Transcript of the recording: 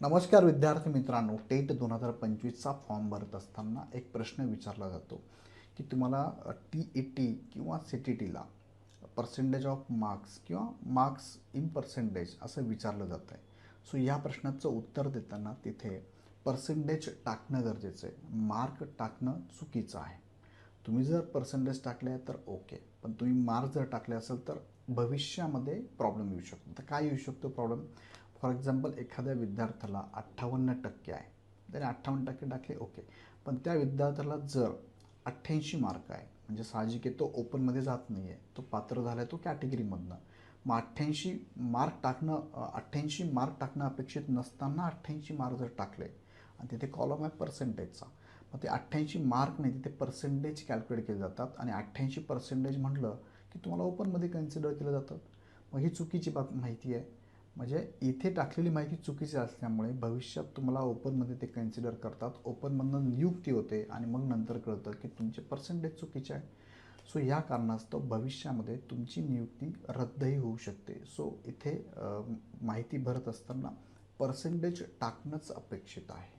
नमस्कार विद्यार्थी मित्रांनो टेट दोन हजार पंचवीसचा फॉर्म भरत असताना एक प्रश्न विचारला जातो की तुम्हाला टी ई टी किंवा सी टी टीला पर्सेंटेज ऑफ मार्क्स किंवा मार्क्स इन पर्सेंटेज असं विचारलं जातं आहे. सो या प्रश्नाचं उत्तर देताना तिथे पर्सेंटेज टाकणं गरजेचं आहे. मार्क टाकणं चुकीचं आहे. तुम्ही जर पर्सेंटेज टाकले तर ओके पण तुम्ही मार्क जर टाकले असेल तर भविष्यामध्ये प्रॉब्लेम येऊ शकतो. तर काय येऊ शकतो प्रॉब्लेम फॉर एक्झाम्पल एखाद्या विद्यार्थ्याला अठ्ठावन्न टक्के आहे. त्याने अठ्ठावन्न टक्के टाकले ओके पण त्या विद्यार्थ्याला जर अठ्ठ्याऐंशी मार्क आहे म्हणजे साहजिक आहे तो ओपनमध्ये जात नाही आहे तो पात्र झाला आहे तो कॅटेगरीमधनं मग अठ्ठ्याऐंशी मार्क टाकणं अठ्ठ्याऐंशी मार्क टाकणं अपेक्षित नसताना अठ्ठ्याऐंशी मार्क जर टाकले आणि तिथे कॉलम आहे पर्सेंटेजचा मग ते अठ्ठ्याऐंशी मार्क नाही तिथे पर्सेंटेज कॅल्क्युलेट केले जातात आणि अठ्ठ्याऐंशी पर्सेंटेज म्हटलं की तुम्हाला ओपनमध्ये कन्सिडर केलं जातं. मग ही चुकीची बाब माहिती आहे. म्हणजे इथे टाकलेली माहिती चुकीची असल्यामुळे भविष्यात तुम्हाला ओपनमध्ये ते कन्सिडर करतात. ओपनमधनं नियुक्ती होते आणि मग नंतर कळतं की तुमचे पर्सेंटेज चुकीचे आहे. सो या कारणास्तव भविष्यामध्ये तुमची नियुक्ती रद्दही होऊ शकते. सो इथे माहिती भरत असताना पर्सेंटेज टाकणंच अपेक्षित आहे.